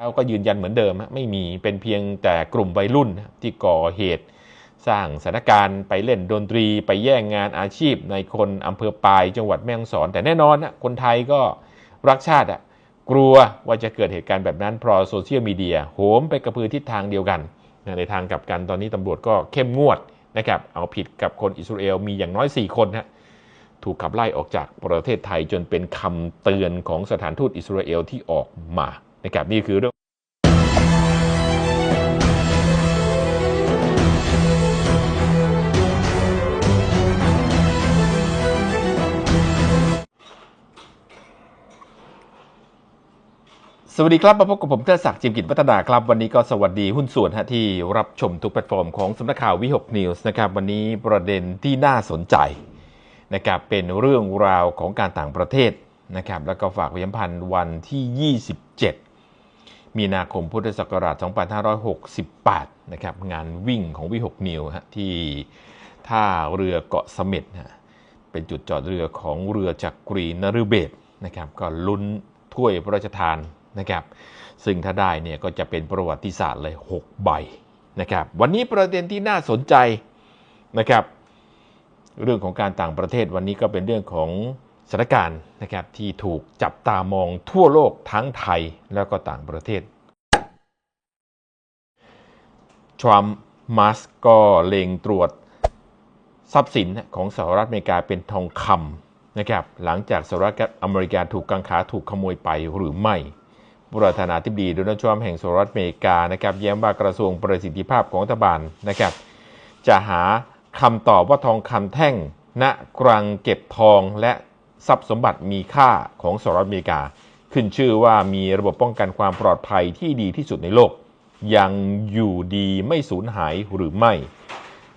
แล้วก็ยืนยันเหมือนเดิมไม่มีเป็นเพียงแต่กลุ่มวัยรุ่นที่ก่อเหตุ สร้างสถานการณ์ไปเล่นดนตรีไปแย่งงานอาชีพในคนอำเภอปายจังหวัดแม่ฮ่องสอน แต่แน่นอนคนไทยก็รักชาติกลัวว่าจะเกิดเหตุการณ์แบบนั้นเพราะโซเชียลมีเดียโหมไปกระพือทิศทางเดียวกันในทางกลับกันตอนนี้ตำรวจก็เข้มงวดนะครับเอาผิดกับคนอิสราเอลมีอย่างน้อย 4 คนฮะถูกขับไล่ออกจากประเทศไทยจนเป็นคำเตือนของสถานทูตอิสราเอลที่ออกมา นะครับนี่คือเรื่องสวัสดีครับ มาพบกับผมเทอศักดิ์จิมกิจวัฒนาครับ วันนี้ก็สวัสดีหุ้นส่วนฮะที่รับชมทุกแพลตฟอร์มของสำนักข่าววิหกนิวส์นะครับ วันนี้ประเด็นที่น่าสนใจนะครับเป็นเรื่องราวของการต่างประเทศนะครับ แล้วก็ฝากไว้ย้ำพันธ์วันที่ 27 มีนาคมพุทธศักราช 2568 นะครับ งานวิ่งของวิหกนิวฮะที่ท่าเรือเกาะเสม็ดฮะเป็นจุดจอดเรือของเรือจักรีนฤเบศนะครับ ก็ลุ้นถ้วยพระราชทานนะครับ ซึ่งถ้าได้เนี่ยก็จะเป็นประวัติศาสตร์เลย 6 ใบนะครับ วันนี้ประเด็นที่น่าสนใจนะครับ เรื่องของการต่างประเทศวันนี้ก็เป็นเรื่องของ สถานการณ์นะครับที่ถูกจับตามองทั่วโลกทั้งไทยแล้วก็ต่างประเทศทรัมป์มัสก็เล็งตรวจทรัพย์สินของสหรัฐอเมริกาเป็นทองคำนะครับหลังจากสหรัฐอเมริกาถูกกังขาถูกขโมยไปหรือไม่ประธานาธิบดีโดนัลด์ทรัมป์แห่งสหรัฐอเมริกานะครับย้มว่ากระทรวงประสิทธิภาพของรัฐบาลนะครับ จะหาคำตอบว่าทองคำแท่งณกรังเก็บทองและ ทรัพย์สมบัติมีค่าของสหรัฐอเมริกา ขึ้นชื่อว่ามีระบบป้องกันความปลอดภัยที่ดีที่สุดในโลก ยังอยู่ดีไม่สูญหายหรือไม่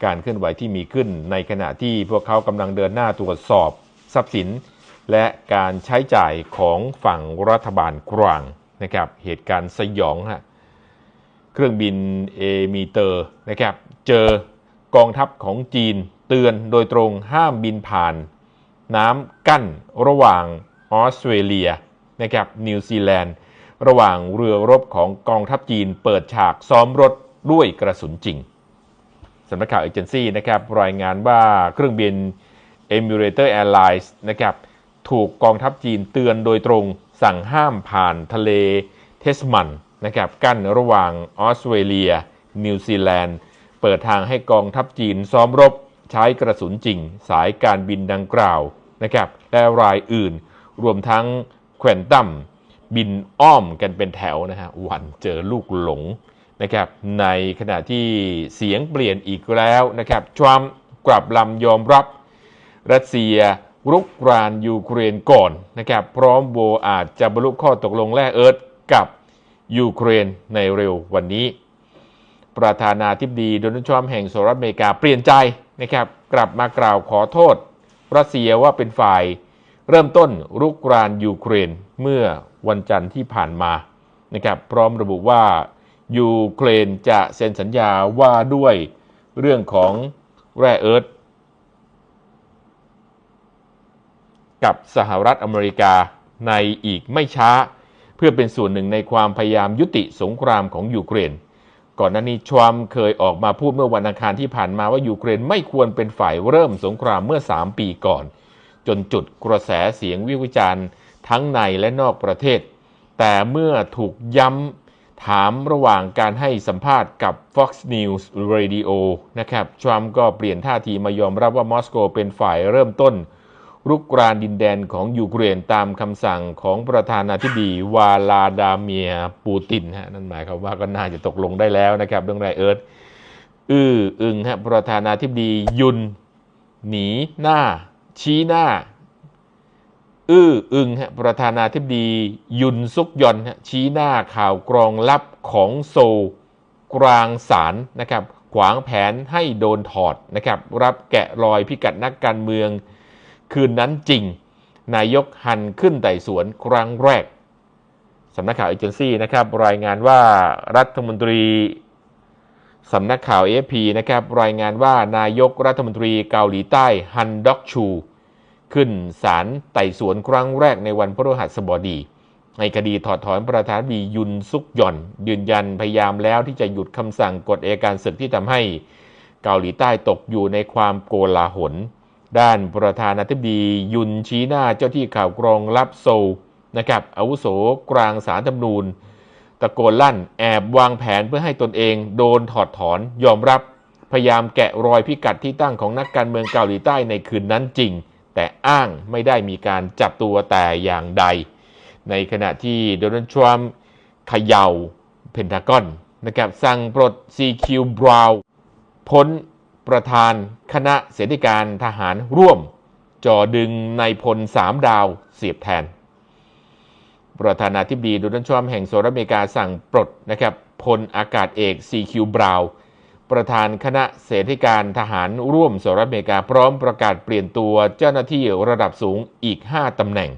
การเคลื่อนไหวที่มีขึ้นในขณะที่พวกเขากำลังเดินหน้าตรวจสอบ ทรัพย์สิน และการใช้จ่ายของฝั่งรัฐบาลกลางนะครับเหตุการณ์สยองฮะเครื่องบินเอมีเตอร์นะครับเจอกองทัพของจีนเตือนโดยตรงห้ามบินผ่าน น้ำกั้นระหว่างออสเตรเลียนะครับนิวซีแลนด์ ระหว่างเรือรบของกองทัพจีน เปิดฉากซ้อมรบด้วยกระสุนจริงสำนักข่าวเอเจนซี่นะครับรายงานว่าเครื่องบิน Emirates Airlines นะครับถูกกองทัพจีนเตือนโดยตรงสั่งห้ามผ่านทะเลเทสมันนะครับกั้นระหว่างออสเตรเลีย นิวซีแลนด์ เปิดทางให้กองทัพจีนซ้อมรบใช้กระสุนจริง สายการบินดังกล่าว นะครับและรายอื่น รวมทั้งแควนตัมบินอ้อมกันเป็นแถวนะฮะวันเจอลูกหลงนะครับในขณะที่เสียงเปลี่ยนอีกแล้วนะครับทรัมป์กลับลำยอมรับ รัสเซียรุกรานยูเครนก่อนนะครับพร้อมโบอาจจะบรรลุข้อตกลงแร่เอิร์ธกับยูเครนในเร็ววันนี้ ประธานาธิบดีโดนัลด์ทรัมป์แห่งสหรัฐอเมริกาเปลี่ยนใจนะครับกลับมากล่าวขอโทษ รัสเซียว่าเป็นฝ่ายเริ่มต้นรุกรานยูเครนเมื่อวันจันทร์ที่ผ่านมานะครับพร้อมระบุว่ายูเครนจะเซ็นสัญญาว่าด้วยเรื่องของแร่เอิร์ธกับสหรัฐอเมริกาในอีกไม่ช้า เพื่อเป็นส่วนหนึ่งในความพยายามยุติสงครามของยูเครน ก่อนหน้านี้ทรัมป์เคยออกมาพูดเมื่อวันอังคารที่ผ่านมาว่ายูเครนไม่ควรเป็นฝ่ายเริ่มสงครามเมื่อ 3 ปีก่อน จนจุดกระแสเสียงวิวิจารณ์ทั้งในและนอกประเทศ แต่เมื่อถูกย้ำถามระหว่างการให้สัมภาษณ์กับ Fox News Radio นะครับทรัมป์ก็เปลี่ยนท่าทีมายอมรับว่ามอสโกเป็นฝ่ายเริ่มต้น รุกรานดินแดนของยูเครนตามคำสั่งของประธานาธิบดีวาลาดาเมียปูตินฮะนั่นหมายความว่าก็น่าจะตกลงได้แล้วนะครับเรื่องไรเอิร์ธอื้ออึงฮะประธานาธิบดียุน หนีหน้า ชี้หน้า อื้ออึงฮะประธานาธิบดียุนซุกยอนฮะชี้หน้าข่าวกรองลับของโซกลางศาลนะครับ ขวางแผนให้โดนถอดนะครับ รับแกะรอยพิกัดนักการเมือง คืนนั้นจริง นายกหันขึ้นไต่สวนครั้งแรกสำนักข่าวเอเจนซี่นะครับรายงานว่ารัฐมนตรีสำนักข่าว AFP นะครับรายงานว่านายกรัฐมนตรีเกาหลีใต้ฮันด็อกชู ขึ้นศาลไต่สวนครั้งแรกในวันพฤหัสบดี ในคดีถอดถอนประธานบดียุนซุกหย่อน ยืนยันพยายามแล้วที่จะหยุดคำสั่งกฎเอการศึกที่ทำให้เกาหลีใต้ตกอยู่ในความโกลาหล ด้านประธานาธิบดียุนชี้หน้าเจ้าที่ข่าวกรองรับโซลนะครับอาวุโสกลางสารธรรมนูญ ตะโกนลั่นแอบวางแผนเพื่อให้ตนเองโดนถอดถอนยอมรับพยายามแกะรอยพิกัดที่ตั้งของนักการเมืองเกาหลีใต้ในคืนนั้นจริง แต่อ้างไม่ได้มีการจับตัวแต่อย่างใด ในขณะที่โดนัลด์ทรัมป์ขย่าเพนทากอนนะครับสั่งปลด CQ Brown พ้น ประธานคณะเสนาธิการทหารร่วมจ่อดึงในพลสามดาวเสียบแทน ประธานาธิบดีโดนัลด์ทรัมป์แห่งสหรัฐอเมริกาสั่งปลดนะครับพลอากาศเอก CQ Brown ประธานคณะเสนาธิการทหารร่วมสหรัฐอเมริกาพร้อมประกาศเปลี่ยนตัวเจ้าหน้าที่ระดับสูงอีก 5ตำแหน่ง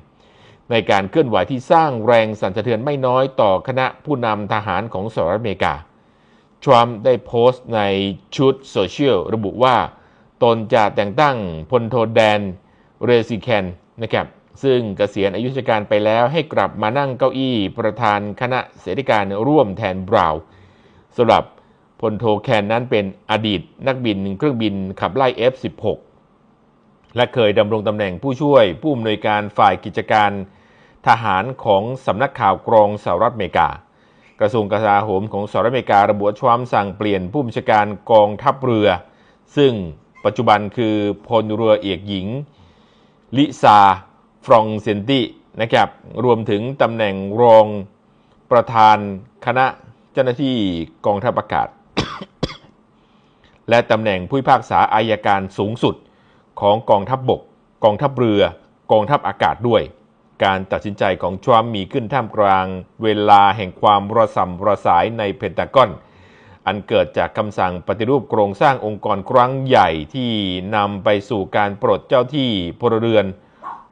ในการเคลื่อนไหวที่สร้างแรงสั่นสะเทือนไม่น้อยต่อคณะผู้นำทหารของสหรัฐอเมริกา ทรัมป์ได้โพสต์ในชุดโซเชียลระบุว่า ตนจะแต่งตั้งพลโทแดนเรซิแคนนะครับซึ่งเกษียณอายุราชการไปแล้วให้กลับมานั่งเก้าอี้ประธานคณะเสนาธิการร่วมแทนบราวน์สำหรับพลโทแคนนั้นเป็นอดีตนักบินเครื่องบินขับไล่ F-16 และเคยดำรงตำแหน่งผู้ช่วยผู้อำนวยการฝ่ายกิจการทหารของสำนักข่าวกรองสหรัฐอเมริกา กระทรวงกลาโหมของสหรัฐอเมริการะบุว่าทรัมป์สั่งเปลี่ยนผู้บัญชาการกองทัพเรือ ซึ่งปัจจุบันคือพลเรือเอกหญิง ลิซา ฟรองเซนตินะครับรวมถึงตำแหน่งรองประธานคณะเจ้าหน้าที่กองทัพอากาศ และตำแหน่งผู้พิพากษาอายการสูงสุดของกองทัพบบก กองทัพเรือ กองทัพอากาศด้วย การตัดสินใจของทรัมป์มีขึ้นท่ามกลางเวลาแห่งความระสำระสายในเพนตากอน อันเกิดจากคำสั่งปฏิรูปโครงสร้างองค์กรครั้งใหญ่ที่นำไปสู่การปลดเจ้าที่พลเรือน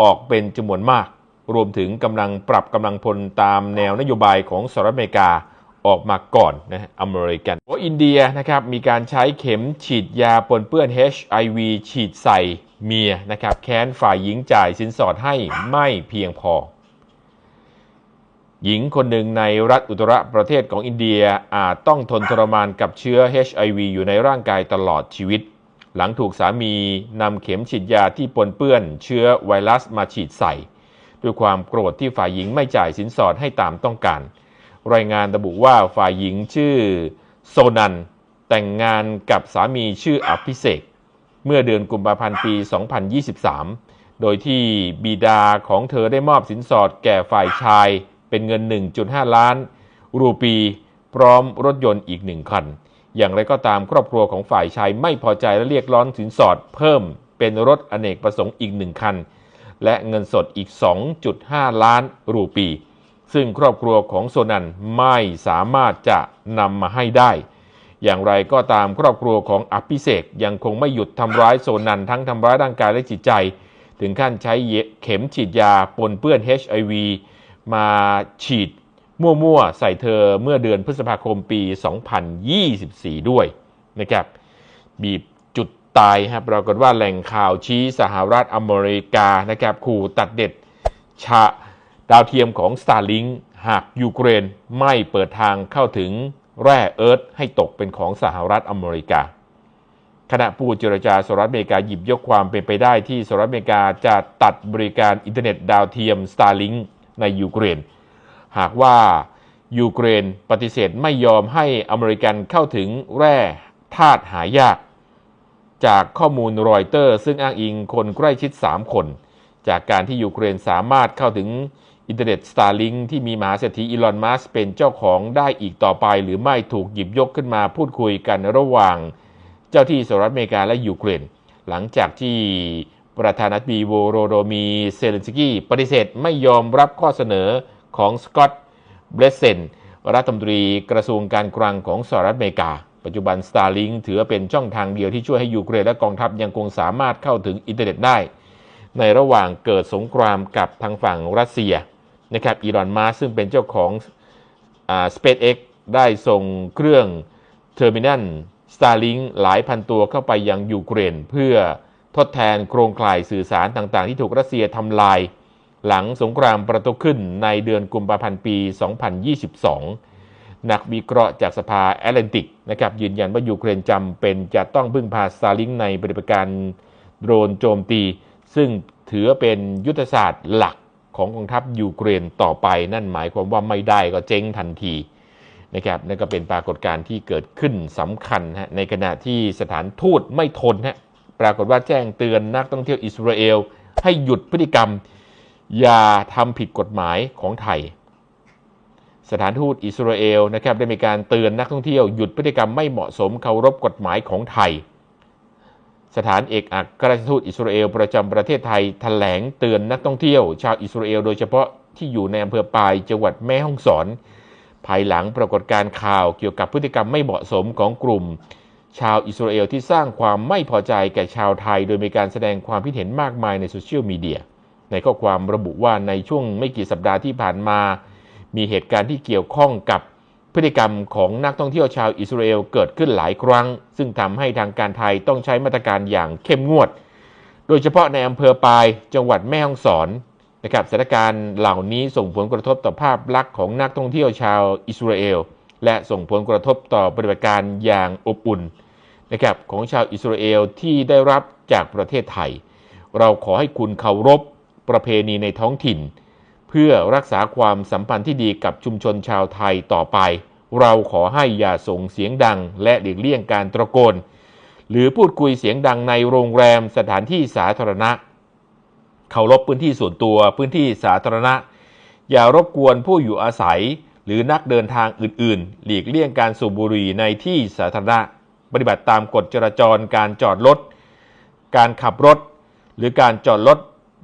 ออกเป็นจำนวนมาก รวมถึงกำลังปรับกำลังพลตามแนวนโยบายของสหรัฐอเมริกา ออกมาก่อนนะอเมริกันโออินเดียนะครับมีการใช้เข็มฉีดยาปนเปื้อน HIV ฉีดใส่เมียนะครับแค้นฝ่ายหญิงจ่ายสินสอดให้ไม่เพียงพอ หญิงคนหนึ่งในรัฐอุตรประเทศของอินเดียอาจต้องทนทรมานกับเชื้อ HIV อยู่ในร่างกายตลอดชีวิต หลังถูกสามีนำเข็มฉีดยาที่ปนเปื้อนเชื้อไวรัสมาฉีดใส่ ด้วยความโกรธที่ฝ่ายหญิงไม่จ่ายสินสอดให้ตามต้องการ รายงานระบุว่าฝ่ายหญิงชื่อโซนัน แต่งงานกับสามีชื่ออภิเษกเมื่อเดือนกุมภาพันธ์ปี 2023 โดยที่บิดาของเธอได้มอบสินสอดแก่ฝ่ายชายเป็นเงิน 1.5 ล้าน รูปีพร้อมรถยนต์อีกหนึ่งคัน อย่างไรก็ตามครอบครัวของฝ่ายชายไม่พอใจและเรียกร้องสินสอดเพิ่มเป็นรถอเนกประสงค์อีกหนึ่งคัน และเงินสดอีก 2.5 ล้านรูปี ซึ่งครอบครัวของโซนันไม่สามารถจะนำมาให้ได้ อย่างไรก็ตามครอบครัวของอภิเษกยังคงไม่หยุดทำร้ายโซนันทั้งทำร้ายร่างกายและจิตใจ ถึงขั้นใช้เข็มฉีดยาปนเปื้อน HIV มาฉีดมั่วๆ ใส่เธอเมื่อเดือนพฤษภาคมปี 2024 ด้วยนะครับบีบจุดตายครับปรากฏว่าแหล่งข่าวชี้สหรัฐอเมริกานะครับขู่ตัดเด็ดชา ดาวเทียมของ Starlink หากยูเครนไม่เปิดทางเข้าถึงแร่เอิร์ธให้ตกเป็นของสหรัฐอเมริกาขณะผู้เจรจาสหรัฐอเมริกาหยิบยกความเป็นไปได้ที่สหรัฐอเมริกาจะตัดบริการอินเทอร์เน็ตดาวเทียม Starlink ในยูเครน หากว่ายูเครนปฏิเสธไม่ยอมให้อเมริกันเข้าถึงแร่ธาตุหายาก จากข้อมูลรอยเตอร์ ซึ่งอ้างอิงคนใกล้ชิด 3 คน จากการที่ยูเครนสามารถเข้าถึง อินเทอร์เน็ต Starlink ที่มีมหาเศรษฐีอีลอน มัสเป็นเจ้าของได้อีกต่อไป หรือไม่ถูกหยิบยกขึ้นมาพูดคุยกันระหว่างเจ้าที่สหรัฐอเมริกาและยูเครนหลังจากที่ประธานาธิบดีโวโรโดมีเซเลนสกี้ปฏิเสธไม่ยอมรับข้อเสนอของสกอตต์เบรเซนรัฐมนตรีกระทรวงการคลังของสหรัฐอเมริกา ปัจจุบัน Starlink ถือเป็นช่องทางเดียวที่ช่วยให้ยูเครนและกองทัพยังคงสามารถเข้าถึงอินเทอร์เน็ตได้ ในระหว่างเกิดสงครามกับทางฝั่งรัสเซีย นะครับอีลอนมาซึ่งเป็นเจ้าของอ่า SpaceX ได้ส่งเครื่องเทอร์มินัล Starlink หลายพันตัวเข้าไปยังยูเครน เพื่อทดแทนโครงข่ายสื่อสารต่างๆ ที่ถูกรัสเซียทำลาย หลังสงครามประทุขึ้นในเดือนกุมภาพันธ์ปี 2022 นักวิเคราะห์จากสภาแอตแลนติกนะครับยืนยันว่ายูเครนจำเป็นจะต้องพึ่งพาซาลิงในปฏิบัติการโดรนโจมตี ซึ่งถือเป็นยุทธศาสตร์หลัก ของกองทัพยูเครนต่อไป นั่นหมายความว่าไม่ได้ก็เจ๊งทันทีนะครับนั่นก็เป็นปรากฏการณ์ที่เกิดขึ้นสำคัญฮะในขณะที่สถานทูตไม่ทนฮะปรากฏว่าแจ้งเตือนนักท่องเที่ยวอิสราเอล ให้หยุดพฤติกรรม อย่าทำผิดกฎหมายของไทย สถานทูตอิสราเอลนะครับได้มีการเตือนนักท่องเที่ยวหยุดพฤติกรรมไม่เหมาะสมเคารพกฎหมายของไทย สถานเอกอัครราชทูตอิสราเอลประจำประเทศไทยแถลงเตือนนักท่องเที่ยว ชาวอิสราเอลโดยเฉพาะที่อยู่ในอำเภอปายจังหวัดแม่ฮ่องสอน ภายหลังปรากฏการ์ข่าวเกี่ยวกับพฤติกรรมไม่เหมาะสมของกลุ่ม ชาวอิสราเอลที่สร้างความไม่พอใจแก่ชาวไทย โดยมีการแสดงความคิดเห็นมากมายในโซเชียลมีเดียในข้อความระบุว่าในช่วงไม่กี่สัปดาห์ที่ผ่านมา มีเหตุการณ์ที่เกี่ยวข้องกับ พฤติกรรมของนักท่องเที่ยวชาวอิสราเอลเกิดขึ้นหลายครั้ง ซึ่งทำให้ทางการไทยต้องใช้มาตรการอย่างเข้มงวด โดยเฉพาะในอำเภอปายจังหวัดแม่ฮ่องสอนนะครับสถานการณ์เหล่านี้ส่งผลกระทบต่อภาพลักษณ์ของนักท่องเที่ยวชาวอิสราเอลและส่งผลกระทบต่อปฏิบัติการอย่างอบอุ่นนะครับของชาวอิสราเอลที่ได้รับจากประเทศไทย เราขอให้คุณเคารพประเพณีในท้องถิ่น เพื่อรักษาความสัมพันธ์ที่ดีกับชุมชนชาวไทยต่อไป เราขอให้อย่าส่งเสียงดัง และหลีกเลี่ยงการตะโกน หรือพูดคุยเสียงดังในโรงแรมสถานที่สาธารณะ เคารพพื้นที่ส่วนตัวพื้นที่สาธารณะ อย่ารบกวนผู้อยู่อาศัย หรือนักเดินทางอื่นๆ หลีกเลี่ยงการสูบบุหรี่ในที่สาธารณะ ปฏิบัติตามกฎจราจรการจอดรถการขับรถ หรือการจอดรถ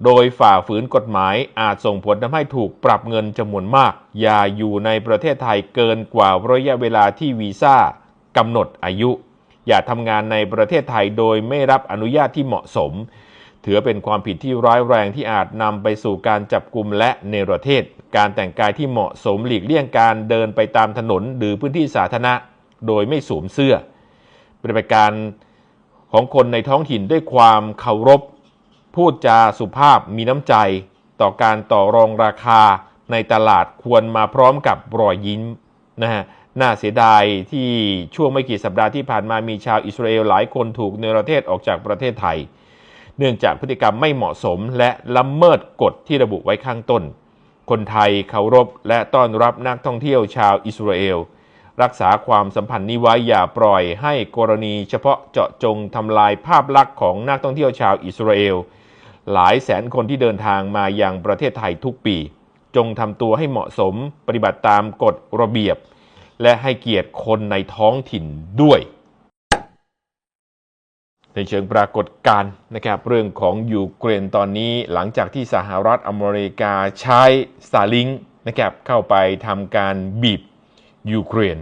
โดยฝ่าฝืนกฎหมายอาจส่งผลทำให้ถูกปรับเงินจำนวนมาก อย่าอยู่ในประเทศไทยเกินกว่าระยะเวลาที่วีซ่ากำหนดอายุ อย่าทำงานในประเทศไทยโดยไม่รับอนุญาตที่เหมาะสม ถือเป็นความผิดที่ร้ายแรงที่อาจนำไปสู่การจับกลุมและเนรเทศ การแต่งกายที่เหมาะสมหลีกเลี่ยงการเดินไปตามถนนหรือพื้นที่สาธารณะ โดยไม่สวมเสื้อปฏิบัติการของคนในท้องถิ่นด้วยความเคารพ พูดจาสุภาพมีน้ำใจ ต่อการต่อรองราคาในตลาดควรมาพร้อมกับรอยยิ้มนะฮะน่าเสียดายที่ช่วงไม่กี่สัปดาห์ที่ผ่านมามีชาวอิสราเอลหลายคนถูกเนรเทศออกจากประเทศไทย เนื่องจากพฤติกรรมไม่เหมาะสมและละเมิดกฎที่ระบุไว้ข้างต้น คนไทยเคารพและต้อนรับนักท่องเที่ยวชาวอิสราเอล รักษาความสัมพันธ์นี้ไว้อย่าปล่อยให้กรณีเฉพาะเจาะจงทำลายภาพลักษณ์ของนักท่องเที่ยวชาวอิสราเอล หลายแสนคนที่เดินทางมายังประเทศไทยทุกปี จงทำตัวให้เหมาะสมปฏิบัติตามกฎระเบียบ และให้เกียรติคนในท้องถิ่นด้วย ในเชิงปรากฏการณ์นะครับเรื่องของยูเครนตอนนี้หลังจากที่สหรัฐอเมริกาใช้สตาลิงนะครับเข้าไปทำการบีบยูเครน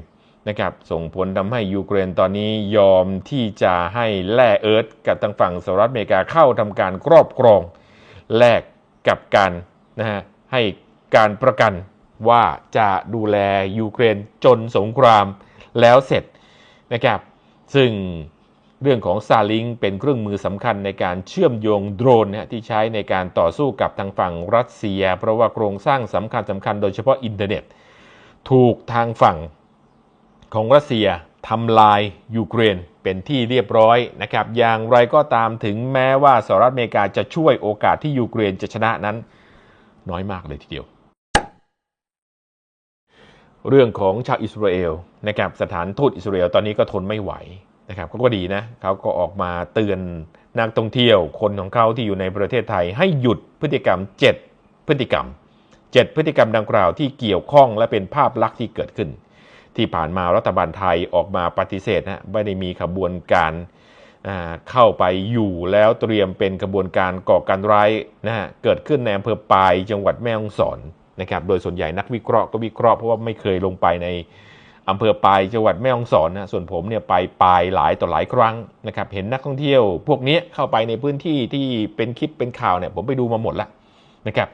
นะครับส่งผลทำให้ยูเครนตอนนี้ยอมที่จะให้แร่เอิร์ธกับทางฝั่งสหรัฐอเมริกาเข้าทำการครอบครองแลกกับการนะฮะให้การประกันว่าจะดูแลยูเครนจนสงครามแล้วเสร็จนะครับซึ่งเรื่องของซาลิงเป็นเครื่องมือสำคัญในการเชื่อมโยงโดรนนะที่ใช้ในการต่อสู้กับทางฝั่งรัสเซีย เพราะว่าโครงสร้างสำคัญสำคัญโดยเฉพาะอินเทอร์เน็ต ถูกทางฝั่ง ของรัสเซียทำลายยูเครนเป็นที่เรียบร้อยนะครับ อย่างไรก็ตามถึงแม้ว่าสหรัฐอเมริกาจะช่วยโอกาสที่ยูเครนจะชนะนั้น น้อยมากเลยทีเดียว เรื่องของชาวอิสราเอลนะครับสถานทูตอิสราเอลตอนนี้ก็ทนไม่ไหวนะครับเขาก็ดีนะเขาก็ออกมาเตือนนักท่องเที่ยวคนของเขาที่อยู่ในประเทศไทย ให้หยุดพฤติกรรม 7 พฤติกรรม 7 พฤติกรรมดังกล่าวที่เกี่ยวข้องและเป็นภาพลักษณ์ที่เกิดขึ้น ที่ผ่านมารัฐบาลไทยออกมาปฏิเสธนะไม่ได้มีขบวนการเข้าไปอยู่แล้วเตรียมเป็นขบวนการก่อการร้ายนะฮะเกิดขึ้นในอำเภอปายจังหวัดแม่ฮ่องสอนนะครับโดยส่วนใหญ่นักวิเคราะห์ก็วิเคราะห์เพราะว่าไม่เคยลงไปในอำเภอปายจังหวัดแม่ฮ่องสอนนะส่วนผมเนี่ยไปปายหลายต่อหลายครั้งนะครับเห็นนักท่องเที่ยว พวกนี้เข้าไปในพื้นที่ที่เป็นคลิปเป็นข่าวเนี่ยผมไปดูมาหมดแล้วนะครับ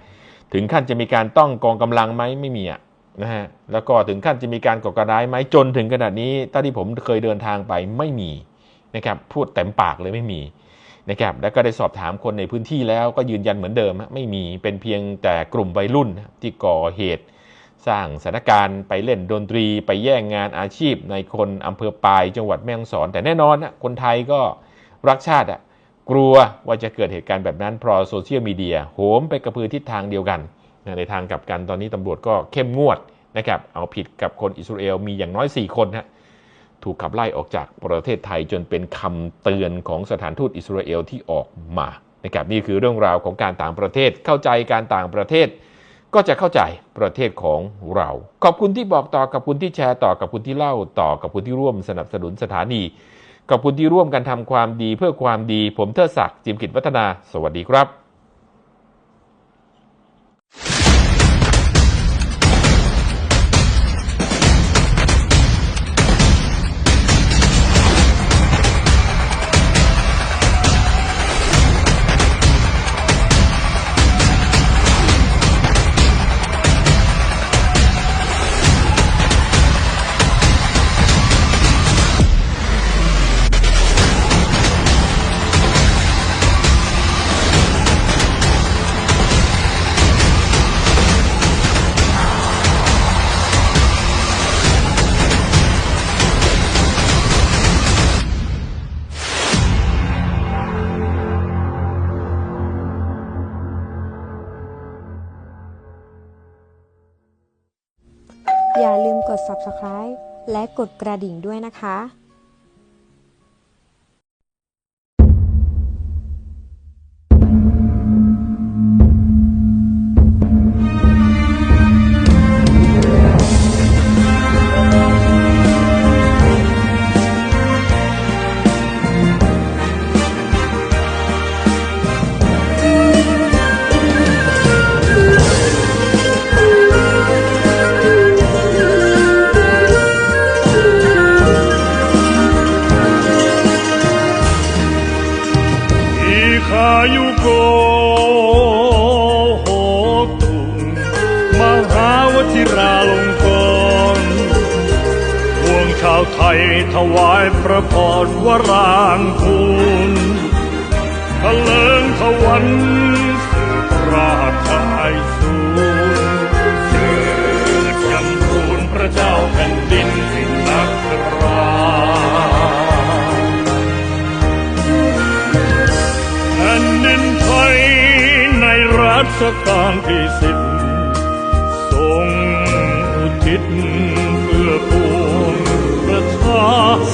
ถึงขั้นจะมีการต้องกองกำลังไหมไม่มีอะ นะฮะแล้วก็ถึงขั้นจะมีการก่อการร้ายไหมจนถึงขนาดนี้ถ้าที่ผมเคยเดินทางไปไม่มีนะครับพูดเต็มปากเลยไม่มีนะครับแล้วก็ได้สอบถามคนในพื้นที่แล้วก็ยืนยันเหมือนเดิม ไม่มีเป็นเพียงแต่กลุ่มวัยรุ่นที่ก่อเหตุ สร้างสถานการณ์ไปเล่นดนตรี ไปแย่งงานอาชีพในคนอำเภอปายจังหวัดแม่ฮ่องสอน แต่แน่นอนนะคนไทยก็รักชาติกลัวว่าจะเกิดเหตุการณ์แบบนั้นเพราะโซเชียลมีเดียโหมไปกระพือทิศทางเดียวกัน ในทางกลับกันตอนนี้ตำรวจก็เข้มงวดนะครับเอาผิดกับคนอิสราเอลมีอย่างน้อย 4 คนฮะถูกขับไล่ออกจากประเทศไทยจนเป็นคำเตือนของสถานทูตอิสราเอลที่ออกมานะครับนี่คือเรื่องราวของการต่างประเทศเข้าใจการต่างประเทศ ก็จะเข้าใจประเทศของเรา ขอบคุณที่บอกต่อกับคุณที่แชร์ต่อกับคุณที่เล่าต่อกับคุณที่ร่วมสนับสนุนสถานีขอบคุณที่ร่วมกันทำความดีเพื่อความดี ผมเทิดศักดิ์จิมกิจวัฒนา สวัสดีครับ กดกระดิ่งด้วยนะคะาวชิราลงกรณพวงชาวไทยถวายพระพรวรางคูณทะเลิงทวันสืบราชายสูงเกิดจำรูนพระเจ้าแผ่นดินแห่งนักราแผ่นดินไทยในรัชกาลที่สิบ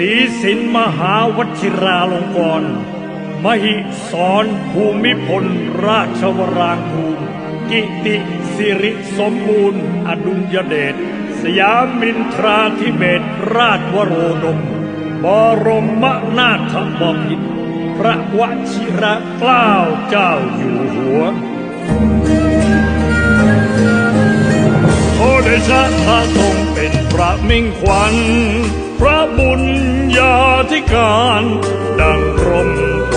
ศีสินมหาวชิราลงกรณ์มหิสรภูมิพล ราชวรางคูลกิติสิริสมบูรณ์ อดุลยเดชสยามินทราธิเบศรราชวโรดม บรมนาถบพิตรพระวชิระเกล้าเจ้าอยู่หัวโอเดชะพระทรงเป็นพระมิ่งขวัญ พระบุญญาธิการ ดังร่มโพ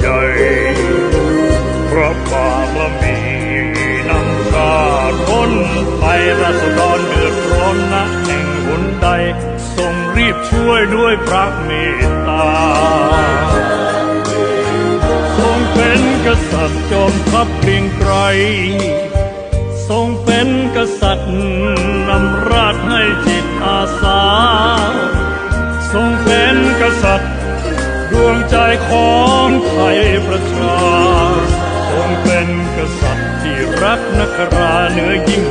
ใหญ่พระบารมีนำชาติพ้นไปรัศดรเดือดร้อนนะแห่งหนใด ทรงรีบช่วยด้วยพระเมตตา ทรงเป็นกษัตริย์จอมทัพเกรียงไกรทรงเป็นกษัตริย์นำราชให้ สาทรงเป็นกษัตริย์ ดวงใจของไทยประชาทรงเป็นกษัตริย์ที่รักนักราเหนือยิ่ง